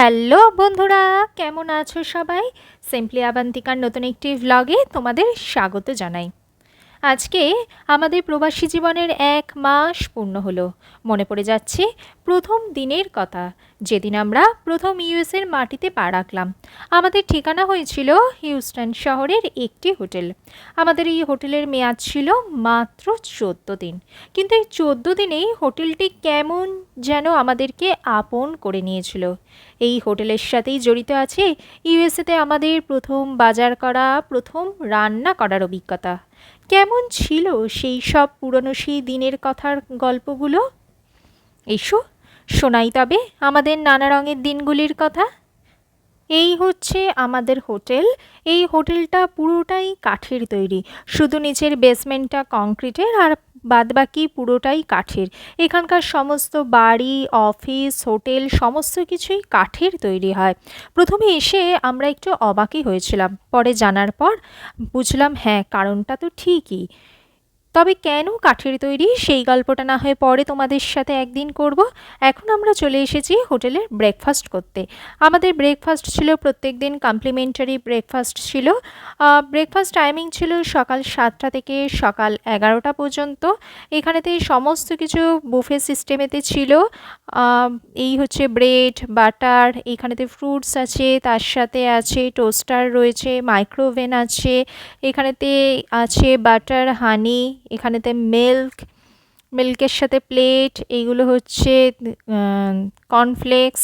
Hello বন্ধুরা কেমন আছো সবাই? সিম্পলি আবান্তিকার নতুন একটি ভ্লগে তোমাদের স্বাগত জানাই। আজকে আমাদের প্রবাসী জীবনের এক মাস পূর্ণ হলো। মনে পড়ে যাচ্ছে প্রথম দিনের কথা। যেদিন আমরা প্রথম ইউএসের মাটিতে পা রাখলাম। আমাদের ঠিকানা হয়েছিল হিউস্টন শহরের একটি হোটেল। আমাদের এই হোটেলের মেয়াদ ছিল মাত্র চোদ্দ দিন। কিন্তু এই চোদ্দ দিনেই হোটেলটি কেমন যেন আমাদেরকে আপন করে নিয়েছিল। এই হোটেলের সাথেই জড়িত আছে ইউএসএতে আমাদের প্রথম বাজার করা, প্রথম রান্না করার অভিজ্ঞতা। কেমন ছিল সেই সব পুরনো সেই দিনের কথার গল্পগুলো? এসো, শোনাই তবে আমাদের নানা রঙের দিনগুলির কথা। এই হচ্ছে আমাদের হোটেল। এই হোটেলটা পুরোটাই কাঠের তৈরি। শুধু নিচের বেসমেন্টটা কংক্রিটের আর বাদবাকি পুরোটাই কাঠের। এখানকার সমস্ত বাড়ি, অফিস, হোটেল, সমস্ত কিছুই কাঠের তৈরি হয়। প্রথমে এসে আমরা একটু অবাকই হয়েছিলাম। পরে জানার পর বুঝলাম হ্যাঁ কারণটা তো ঠিকই। তবে কেন কাঠের তৈরি? সেই গল্পটা না হয় পরে তোমাদের সাথে একদিন করব। এখন আমরা চলে এসেছি হোটেলের ব্রেকফাস্ট করতে। আমাদের ব্রেকফাস্ট ছিল প্রত্যেক দিন কমপ্লিমেন্টারি ব্রেকফাস্ট ছিল ব্রেকফাস্ট টাইমিং ছিল সকাল সাতটা থেকে সকাল এগারোটা পর্যন্ত। এখানেতে সমস্ত কিছু বুফে সিস্টেমেতে ছিল। এই হচ্ছে ব্রেড বাটার এখানেতে ফ্রুটস আছে, তার সাথে আছে টোস্টার রয়েছে মাইক্রোওভেন আছে, এখানেতে আছে বাটার হানি এখানেতে মিল্ক মিল্কের সাথে প্লেট এইগুলো হচ্ছে কর্নফ্লেক্স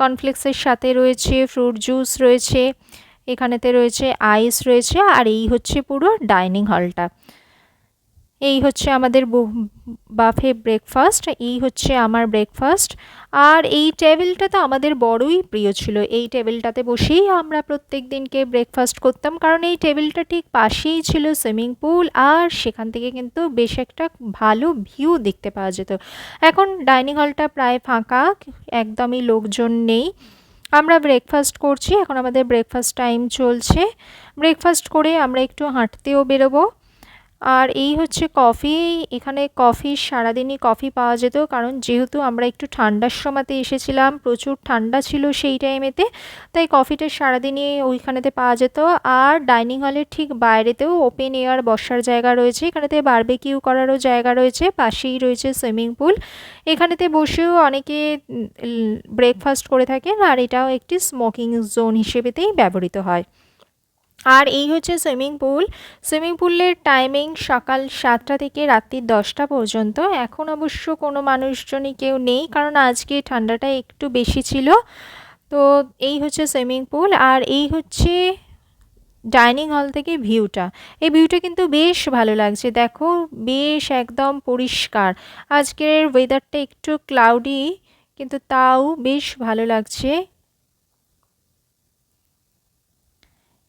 কর্নফ্লেক্সের সাথে রয়েছে ফ্রুট জুস রয়েছে, এখানেতে রয়েছে আইস রয়েছে, আর এই হচ্ছে পুরো ডাইনিং হলটা এই হচ্ছে আমাদের বাফে ব্রেকফাস্ট এই হচ্ছে আমার ব্রেকফাস্ট আর এই টেবিলটা তো আমাদের বড়ই প্রিয় ছিল। এই টেবিলটাতে বসেই আমরা প্রত্যেক দিনকে ব্রেকফাস্ট করতাম, কারণ এই টেবিলটা ঠিক পাশেই ছিল সুইমিং পুল আর সেখান থেকে কিন্তু বেশ একটা ভালো ভিউ দেখতে পাওয়া যেত। এখন ডাইনিং হলটা প্রায় ফাঁকা, একদমই লোকজন নেই। আমরা ব্রেকফাস্ট করছি, এখন আমাদের ব্রেকফাস্ট টাইম চলছে। ব্রেকফাস্ট করে আমরা একটু হাঁটতেও বেরোবো। আর এই হচ্ছে কফি। এখানে কফি, সারাদিনই কফি পাওয়া যেত, কারণ যেহেতু আমরা একটু ঠান্ডার সময়তে এসেছিলাম, প্রচুর ঠান্ডা ছিল সেই টাইমেতে তাই কফিটা সারাদিনই ওইখানেতে পাওয়া যেত। আর ডাইনিং হলের ঠিক বাইরেতেও ওপেন এয়ার বসার জায়গা রয়েছে, এখানেতে বারবেকিউ করারও জায়গা রয়েছে, পাশেই রয়েছে সুইমিং পুল এখানেতে বসেও অনেকে ব্রেকফাস্ট করে থাকেন, আর এটাও একটি স্মোকিং জোন হিসেবেতেই ব্যবহৃত হয়। আর এই হচ্ছে সুইমিং পুল। সুইমিং পুলের টাইমিং সকাল সাতটা থেকে রাত্রি দশটা পর্যন্ত। এখন অবশ্য কোনো মানুষজনই কেউ নেই, কারণ আজকে ঠান্ডাটা একটু বেশি ছিল। তো এই হচ্ছে সুইমিং পুল আর এই হচ্ছে ডাইনিং হল থেকে ভিউটা। এই ভিউটা কিন্তু বেশ ভালো লাগছে। দেখো, বেশ একদম পরিষ্কার। আজকের ওয়েদারটা একটু ক্লাউডি কিন্তু তাও বেশ ভালো লাগছে।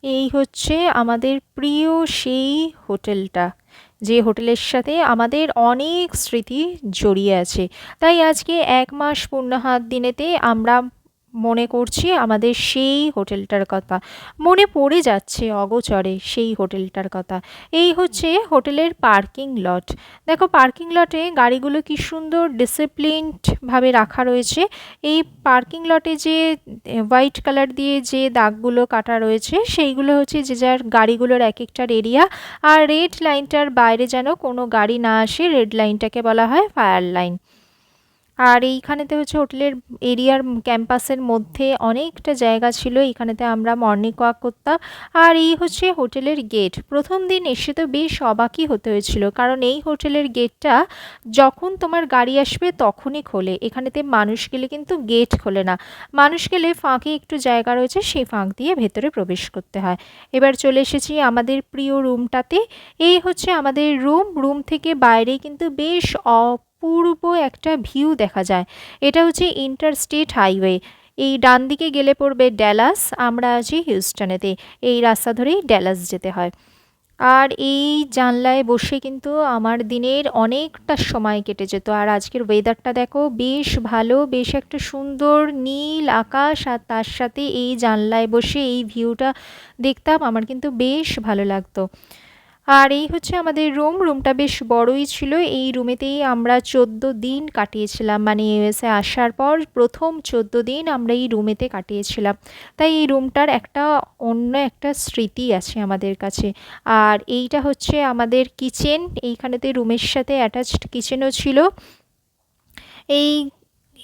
এই হচ্ছে আমাদের প্রিয় সেই হোটেলটা, যে হোটেলের সাথে আমাদের অনেক স্মৃতি জড়িয়ে আছে। তাই আজকে এক মাস পূর্ণ হাত দিনেতে আমরা মনে করছি আমাদের সেই হোটেলটার কথা। মনে পড়ে যাচ্ছে অগোচরে সেই হোটেলটার কথা। এই হচ্ছে হোটেলের পার্কিং লট। দেখো পার্কিং লটে গাড়িগুলো কি সুন্দর ডিসিপ্লিনডভাবে রাখা রয়েছে। এই পার্কিং লটে যে হোয়াইট কালার দিয়ে যে দাগগুলো কাটা রয়েছে, সেইগুলো হচ্ছে যে যার গাড়িগুলোর এক একটার এরিয়া আর রেড লাইনটার বাইরে যেন কোনো গাড়ি না আসে রেড লাইনটাকে বলা হয় ফায়ার লাইন আর এইখানেতে হচ্ছে হোটেলের এরিয়ার ক্যাম্পাসের মধ্যে অনেকটা জায়গা ছিল, এইখানেতে আমরা মর্নিং ওয়াক করতাম। আর এই হচ্ছে হোটেলের গেট প্রথম দিন এসে তো বেশ অবাকই হতে হয়েছিল, কারণ এই হোটেলের গেটটা যখন তোমার গাড়ি আসবে তখনই খোলে। এখানেতে মানুষ গেলে কিন্তু গেট খোলে না। মানুষ গেলে ফাঁকে একটু জায়গা রয়েছে, সেই ফাঁক দিয়ে ভেতরে প্রবেশ করতে হয়। এবার চলে এসেছি আমাদের প্রিয় রুমটাতে এই হচ্ছে আমাদের রুম রুম থেকে বাইরে কিন্তু বেশ অপ অপূর্ব একটা ভিউ দেখা যায়। এটা হচ্ছে ইন্টারস্টেট হাইওয়ে এই ডান দিকে গেলে পড়বে ড্যালাস আমরা আছি হিউস্টনেতে এই রাস্তা ধরেই ড্যালাস যেতে হয়। আর এই জানলায় বসে কিন্তু আমার দিনের অনেকটা সময় কেটে যেত। আর আজকের ওয়েদারটা দেখো, বেশ ভালো, বেশ একটা সুন্দর নীল আকাশ। আর তার সাথে এই জানলায় বসে এই ভিউটা দেখতাম, আমার কিন্তু বেশ ভালো লাগতো। আর এই হচ্ছে আমাদের রুম রুমটা বেশ বড়ই ছিল। এই রুমেতেই আমরা চোদ্দ দিন কাটিয়েছিলাম। মানে ইউএসএ আসার পর প্রথম চোদ্দ দিন আমরা এই রুমেতে কাটিয়েছিলাম। তাই এই রুমটার একটা অন্য একটা স্মৃতি আছে আমাদের কাছে। আর এইটা হচ্ছে আমাদের কিচেন এইখানেতে রুমের সাথে অ্যাটাচড কিচেনও ছিল। এই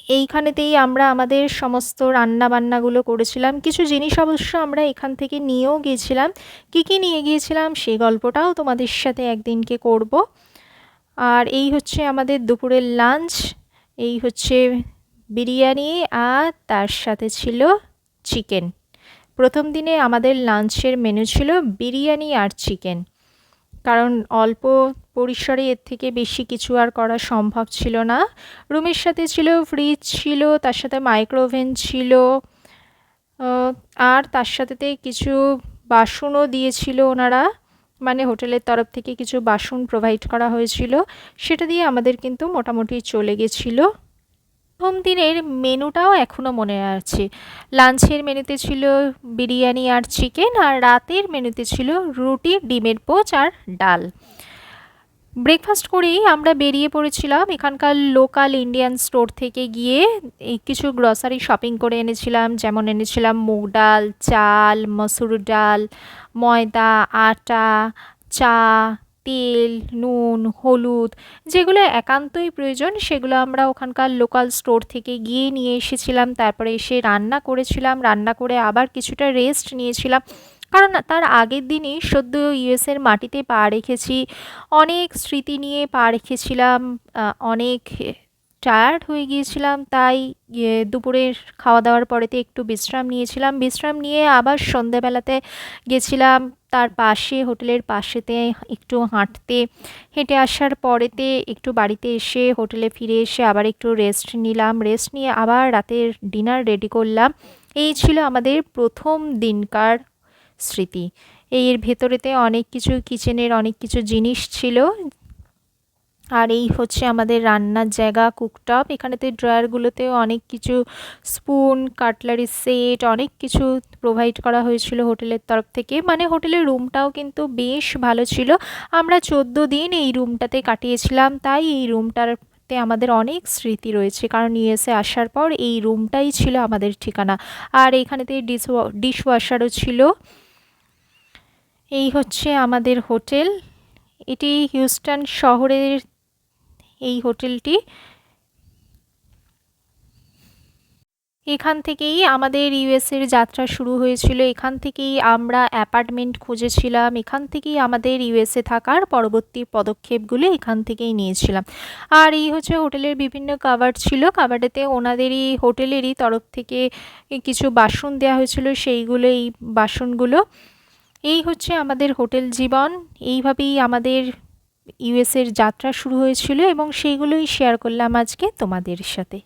এইখানেতেই আমরা আমাদের সমস্ত রান্না বান্নাগুলো করেছিলাম। কিছু জিনিস অবশ্য আমরা এখান থেকে নিয়েও গিয়েছিলাম। কি কি নিয়ে গিয়েছিলাম সেই গল্পটাও তোমাদের সাথে একদিনকে করব। আর এই হচ্ছে আমাদের দুপুরের লাঞ্চ এই হচ্ছে বিরিয়ানি আর তার সাথে ছিল চিকেন প্রথম দিনে আমাদের লাঞ্চের মেনু ছিল বিরিয়ানি আর চিকেন কারণ অল্প পরিসরে এর থেকে বেশি কিছু আর করা সম্ভব ছিল না। রুমের সাথে ছিল ফ্রিজ ছিল, তার সাথে মাইক্রোওভেন ছিল আর তার সাথেতে কিছু বাসনও দিয়েছিল ওনারা। মানে হোটেলের তরফ থেকে কিছু বাসন প্রোভাইড করা হয়েছিল। সেটা দিয়ে আমাদের কিন্তু মোটামুটি চলে গেছিল। প্রথম দিনের মেনুটাও এখনও মনে আছে। লাঞ্চের মেনুতে ছিল বিরিয়ানি আর চিকেন আর রাতের মেনুতে ছিল রুটি, ডিমের পোচ আর ডাল। ব্রেকফাস্ট করেই আমরা বেরিয়ে পড়েছিলাম। এখানকার লোকাল ইন্ডিয়ান স্টোর থেকে গিয়ে কিছু গ্রসারি শপিং করে এনেছিলাম। যেমন এনেছিলাম মুগ ডাল, চাল, মসুর ডাল, ময়দা, আটা, চা তেল, নুন, হলুদ, যেগুলো একান্তই প্রয়োজন, সেগুলো আমরা ওখানকার লোকাল স্টোর থেকে গিয়ে নিয়ে এসেছিলাম। তারপরে এসে রান্না করেছিলাম। রান্না করে আবার কিছুটা রেস্ট নিয়েছিলাম। কারণ তার আগের দিনই সদ্য ইউএসের মাটিতে পা রেখেছি। অনেক স্মৃতি নিয়ে পা রেখেছিলাম। অনেক টায়ার্ড হয়ে গিয়েছিলাম, তাই দুপুরের খাওয়া দাওয়ার পরেতে একটু বিশ্রাম নিয়েছিলাম। বিশ্রাম নিয়ে আবার সন্ধেবেলাতে গেছিলাম, তার পাশে, হোটেলের পাশেতে একটু হাঁটতে। হেঁটে আসার পরেতে একটু বাড়িতে এসে হোটেলে ফিরে এসে আবার একটু রেস্ট নিলাম। রেস্ট নিয়ে আবার রাতের ডিনার রেডি করলাম। এই ছিল আমাদের প্রথম দিনকার স্মৃতি। এর ভেতরেতে অনেক কিছু কিচেনের অনেক কিছু জিনিস ছিল। আর এই হচ্ছে আমাদের রান্নার জায়গা কুকটপ। এখানেতে ড্রয়ারগুলোতেও অনেক কিছু স্পুন, কাটলারি সেট, অনেক কিছু প্রোভাইড করা হয়েছিল হোটেলের তরফ থেকে। মানে হোটেলের রুমটাও কিন্তু বেশ ভালো ছিল। আমরা চোদ্দ দিন এই রুমটাতে কাটিয়েছিলাম। তাই এই রুমটার তে আমাদের অনেক স্মৃতি রয়েছে, কারণ ইউএসএ আসার পর এই রুমটাই ছিল আমাদের ঠিকানা। আর এখানেতে ডিশ ডিশ ওয়াশারও ছিল। এই হচ্ছে আমাদের হোটেল। এটি হিউস্টন শহরের এই হোটেলটি। এখান থেকেই আমাদের ইউএসের যাত্রা শুরু হয়েছিল। এখান থেকেই আমরা অ্যাপার্টমেন্ট খুঁজেছিলাম। এখান থেকেই আমাদের ইউএসএ থাকার পরবর্তী পদক্ষেপগুলো এখান থেকেই নিয়েছিলাম। আর এই হচ্ছে হোটেলের বিভিন্ন কাভার ছিল। কাভারেতে ওনাদেরই, হোটেলেরই তরফ থেকে কিছু বাসন দেওয়া হয়েছিল। সেইগুলো, এই বাসনগুলো। এই হচ্ছে আমাদের হোটেল জীবন। এইভাবেই আমাদের ইউএসের যাত্রা শুরু হয়েছিল এবং সেইগুলোই শেয়ার করলাম আজকে তোমাদের সাথে।